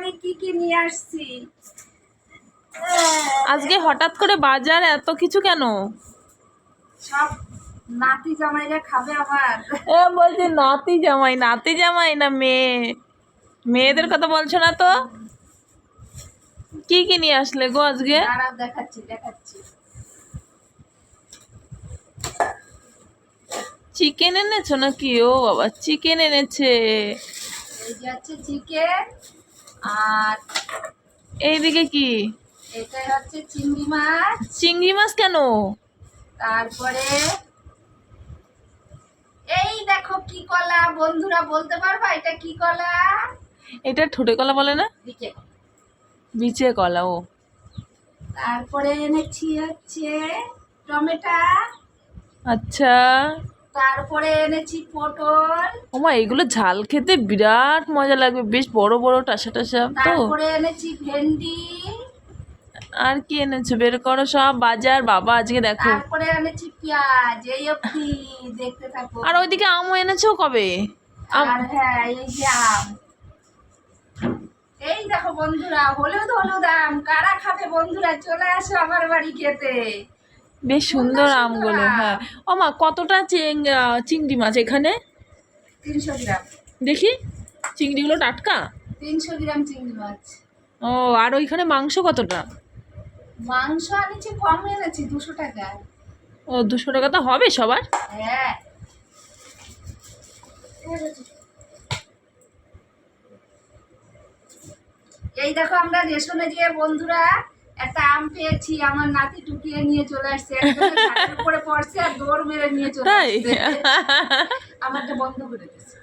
আমি কি কি নিয়ে আসছি? আজকে হঠাৎ করে বাজার এত কিছু কেন? সব নাতি জামাইরা খাবে আবার এ বলছে নাতি জামাই নাতি জামাই না মেয়ে? মেয়েদের কথা বলছো না তো? কি কি নিয়ে আসলে গো আজকে? দেখাচ্ছি দেখাচ্ছি। চিকেন এনেছো নাকি? ও বাবা চিকেন এনেছে। এই যে হচ্ছে চিকেন আর এইদিকে কি? এটাই হচ্ছে চিংড়ি মাছ। চিংড়ি মাছ কেন? তারপরে এই দেখো কি কলা বন্ধুরা বলতে পারবা এটা কি কলা? এটা ঠোঁটে কলা বলে না? বিচে কলা। ও। তারপরে এনেছি হচ্ছে টমেটা। আচ্ছা। তারপরে এনেছি পটল। ওমা এগুলো ঝাল খেতে বিরাট মজা লাগবে বেশ বড় বড় টাসা টাসা তো। তারপরে এনেছি ভেন্ডি। আর কি এনেছো? বের করো সব বাজার বাবা আজকে দেখো। তারপরে এনেছি পেঁয়াজ এই অব্দি দেখতে থাকো। আর ওইদিকে আমও এনেছো কবে? আম আর হ্যাঁ এই যে আম। এই দেখো বন্ধুরা হলুদ হলুদ আম কারা খাবে বন্ধুরা? চলে আসো আমার বাড়ি খেতে। বেশ সুন্দর আমগুলো হ্যাঁ। ও মা কতটা চিংড়ি মাছ এখানে? তিনশো গ্রাম। দেখি চিংড়িগুলো টাটকা? তিনশো গ্রাম চিংড়ি মাছ। ও আর ওইখানে মাংস কতটা? মাংস আনিছি কম এনেছি দুশো টাকা। ও দুশো টাকা তো হবে সবার? হ্যাঁ। এই দেখো আমরা রেশনে গিয়ে বন্ধুরা একটা আম পেয়েছি আমার নাতি টুকিয়ে নিয়ে চলে আসছে উপরে পড়ছে আর দৌড় মেরে নিয়ে চলে আসছে। আমারটা বন্ধ করে দিচ্ছে